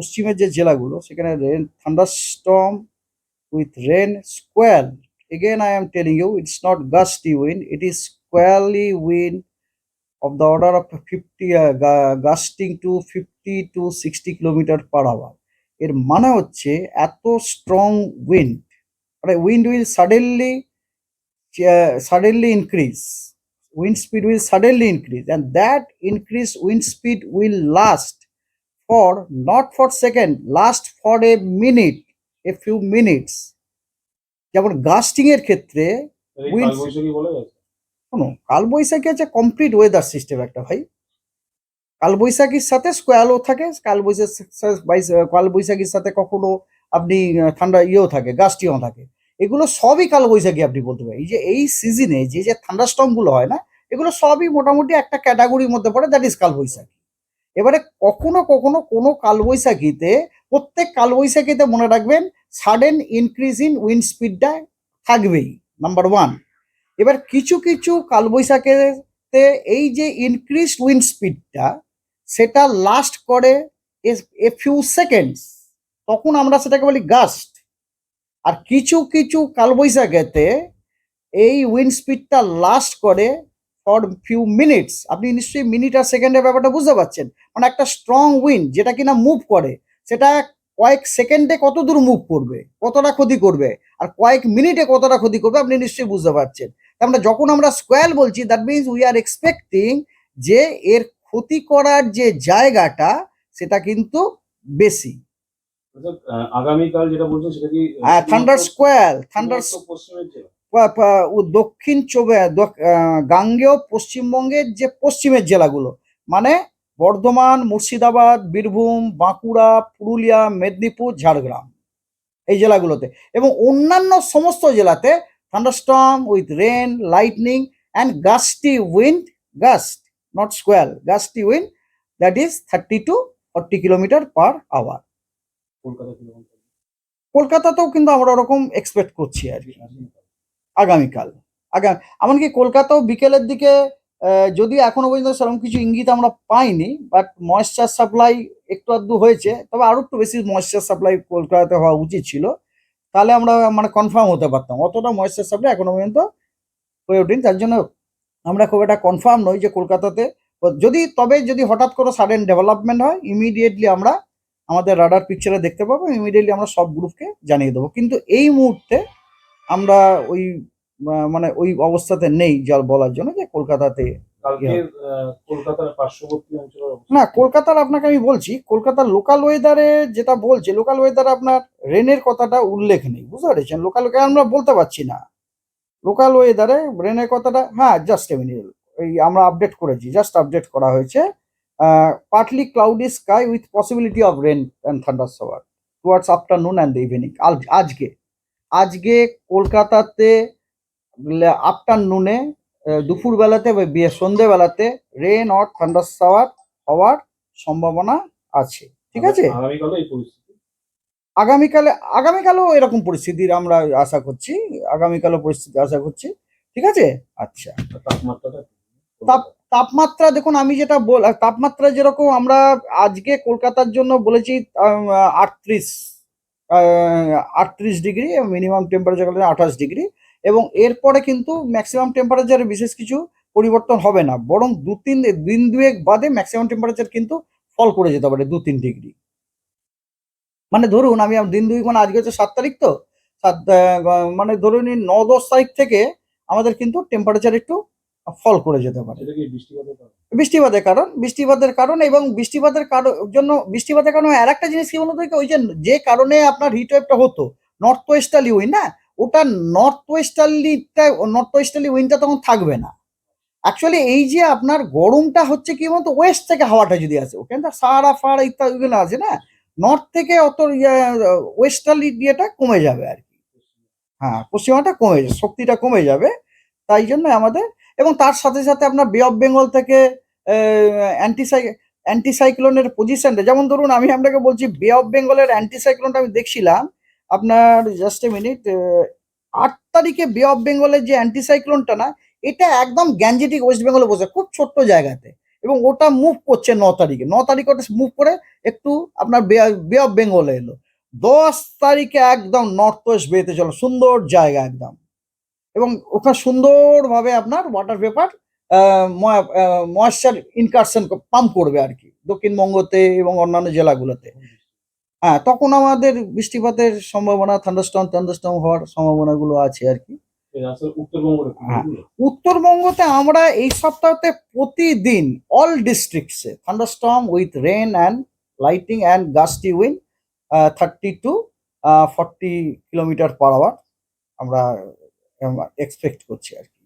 পশ্চিমের যে জেলাগুলো সেখানে rain thunderstorm with rain squall again I am telling you it's not gusty wind it is squally wind the order of 50 uh, gu- gusting to 50 to 60 kilometre per hour এর মানে হচ্ছে এত strong wind মানে wind will suddenly suddenly increase wind speed will suddenly increase and that increase wind speed will last for not for second last for a minute a few minutes. যেমন gusting এর ক্ষেত্রে কালবৈশাখী শোনো কালবৈশাখী আছে complete weather system একটা ভাই। কালবৈশাখীর সাথে স্কোয়ালও থাকে কালবৈশাখী কালবৈশাখীর সাথে কখনো আপনি ঠান্ডা ইয়েও থাকে গাছটিও থাকে। এগুলো সবই কালবৈশাখী আপনি বলতে পারেন। এই যে এই সিজনে যে যে থান্ডারস্টর্মগুলো হয় না এগুলো সবই মোটামুটি একটা ক্যাটাগরির মধ্যে পড়ে দ্যাট ইজ কালবৈশাখী। এবারে কখনো কখনো কোনো কালবৈশাখীতে, প্রত্যেক কালবৈশাখীতে মনে রাখবেন সাডেন ইনক্রিজ ইন উইন্ড স্পিডটা থাকবেই নাম্বার ওয়ান এবার কিছু কিছু কালবৈশাখীতে এই যে ইনক্রিজ উইন্ড স্পিডটা সেটা লাস্ট করে এ ফিউ সেকেন্ডস তখন আমরা সেটাকে বলি গাস্ট আর কিছু কিছু কালবৈশাখীতে এই উইন্ড স্পিডটা লাস্ট করে ফর ফিউ মিনিটস আপনি নিশ্চয়ই মিনিট আর সেকেন্ডের ব্যাপারটা বুঝতে পারছেন। মানে একটা স্ট্রং উইন্ড যেটা কিনা মুভ করে সেটা কয়েক সেকেন্ডে কত দূর মুভ করবে কতটা ক্ষতি করবে আর কয়েক মিনিটে কতটা ক্ষতি করবে আপনি নিশ্চয়ই বুঝতে পারছেন। তার মানে যখন আমরা স্কোয়াল বলছি that means we are expecting যে এর ক্ষতি করার যে জায়গাটা সেটা কিন্তু বেশি। অর্থাৎ, আগামীকাল যেটা বলছেন সেটা কি থান্ডার স্কোয়াল থান্ডার পশ্চিমের জেলা? দক্ষিণ চবে গাঙ্গেয় পশ্চিমবঙ্গের যে পশ্চিমের জেলাগুলো মানে বর্ধমান মুর্শিদাবাদ বীরভূম বাঁকুড়া পুরুলিয়া মেদিনীপুর ঝাড়গ্রাম এই জেলাগুলোতে। এবং অন্যান্য সমস্ত জেলাতে thunderstorm with rain lightning and gusty wind gust not squall gusty wind that is thirty to forty kilometre per hour. কলকাতাতেও কিন্তু আমরা ওরকম এক্সপেক্ট করছি আর কি। আগামীকাল। আগামী এমনকি কলকাতাও বিকেলের দিকে যদিও এখনও পর্যন্ত সেরকম কিছু ইঙ্গিত আমরা পাইনি বাট ময়েশ্চার সাপ্লাই একটু আধটু হয়েছে, তবে আরও একটু বেশি ময়েশ্চার সাপ্লাই কলকাতাতে হওয়া উচিত ছিল। তাহলে আমরা মানে কনফার্ম হতে পারতাম। অতটা ময়েশ্চার সাপ্লাই এখনও পর্যন্ত হয়ে ওঠেনি, তার জন্য আমরা খুব একটা কনফার্ম নই যে কলকাতাতে। যদি, তবে যদি হঠাৎ করে সাডেন ডেভেলপমেন্ট হয় ইমিডিয়েটলি আমরা আমাদের রাডার পিকচারে দেখতে পাবো ইমিডিয়েটলি আমরা সব গ্রুপকে জানিয়ে দেবো। কিন্তু এই মুহূর্তে আমরা ওই মানে ওই অবস্থাতে নেই যা বলার জন্য যে কলকাতাতে অবস্থা। না কলকাতার আপনাকে আমি বলছি কলকাতার লোকাল ওয়েদারে যেটা বলছে লোকাল ওয়েদারে আপনার রেনের কথাটা উল্লেখ নেই বুঝতে পেরেছেন? লোকাল আমরা বলতে পারছি না। লোকাল ওয়েদারে রেনের কথাটা হ্যাঁ জাস্ট এ মিনিট এই আমরা আপডেট করেছি জাস্ট আপডেট করা হয়েছে। Partly cloudy sky with possibility of rain and thunder shower towards afternoon and the evening আজকে। আজকে কলকাতাতে আফটারনুনে দুপুরবেলাতে বা সন্ধেবেলাতে রেন অর থান্ডার সাওয়ার হওয়ার সম্ভাবনা আছে ঠিক আছে? আগামীকালে আগামীকালও এরকম পরিস্থিতির আমরা আশা করছি আগামীকালও পরিস্থিতি আশা করছি ঠিক আছে? আচ্ছা। তাপ- তাপমাত্রা দেখুন আমি যেটা বল তাপমাত্রা যেরকম আমরা আজকে কলকাতার জন্য বলেছি আটত্রিশ আটত্রিশ ডিগ্রি মিনিমাম টেম্পারেচার আঠাশ ডিগ্রি এবং এরপরে কিন্তু ম্যাক্সিমাম টেম্পারেচারে বিশেষ কিছু পরিবর্তন হবে না বরং দু তিন দিন দুয়েক বাদে ম্যাক্সিমাম টেম্পারেচার কিন্তু ফল করে যেতে পারে দু তিন ডিগ্রি মানে ধরুন আমি দিন দুই মানে আজকে হচ্ছে সাত তারিখ তো সাত মানে ধরুন ন দশ তারিখ থেকে আমাদের কিন্তু টেম্পারেচার একটু ফল করে যেতে পারে। বৃষ্টিপাতের কারণ? বৃষ্টিপাতের কারণ এবং বৃষ্টিপাতের কারণ জন্য বৃষ্টিপাতের কারণে আর একটা জিনিস কি বলতো ওই যে যে কারণে আপনার হিট ওয়েভটা হতো নর্থ ওয়েস্টার্লি উইন না ওটা নর্থ ওয়েস্টার্লিটা নর্থ ওয়েস্টার্লি উইনটা তখন থাকবে না। অ্যাকচুয়ালি এই যে আপনার গরমটা হচ্ছে কি বলতো, ওয়েস্ট থেকে হাওয়াটা যদি আসে ওখানে সারা ফাড়া ইত্যাদি ওগুলো আছে না, নর্থ থেকে অত ওয়েস্টার্লি ইয়েটা কমে যাবে আর কি। হ্যাঁ পশ্চিমাটা কমে যাবে, শক্তিটা কমে যাবে, তাই জন্য আমাদের, এবং তার সাথে সাথে আপনার বে অফ বেঙ্গল থেকে অ্যান্টিসাই অ্যান্টিসাইক্লোনের পজিশনটা যেমন ধরুন আমি আপনাকে বলছি বে অফ বেঙ্গলের অ্যান্টিসাইক্লোনটা আমি দেখছিলাম আপনার জাস্ট এ মিনিট আট তারিখে বে অফ বেঙ্গলের যে অ্যান্টিসাইক্লোনটা না, এটা একদম গ্যাঞ্জেটিক ওয়েস্ট বেঙ্গলে বসে, খুব ছোট্ট জায়গাতে। এবং ওটা মুভ করছে ন তারিখে। ন তারিখে ওটা মুভ করে একটু আপনার বে অফ বেঙ্গলে এলো। দশ তারিখে একদম নর্থ ওয়েস্ট বেতে চলো, সুন্দর জায়গা একদম। এবং ওখানে সুন্দরভাবে আপনার water paper moisture incursion pump করবে আর কি। দক্ষিণবঙ্গতে এবং অন্যান্য জেলাগুলোতে। হ্যাঁ তখন আমাদের বৃষ্টিপাতের সম্ভাবনা থান্ডারস্টর্ম থান্ডারস্টর্ম হওয়ার সম্ভাবনাগুলো আছে আর কি হ্যাঁ। উত্তরবঙ্গতে আমরা এই সপ্তাহতে প্রতিদিন all ডিস্ট্রিক্টসে thunderstorm with rain and lighting and gusty wind thirty to forty kilometre per hour আমরা এক্সপেক্ট করছি আর কি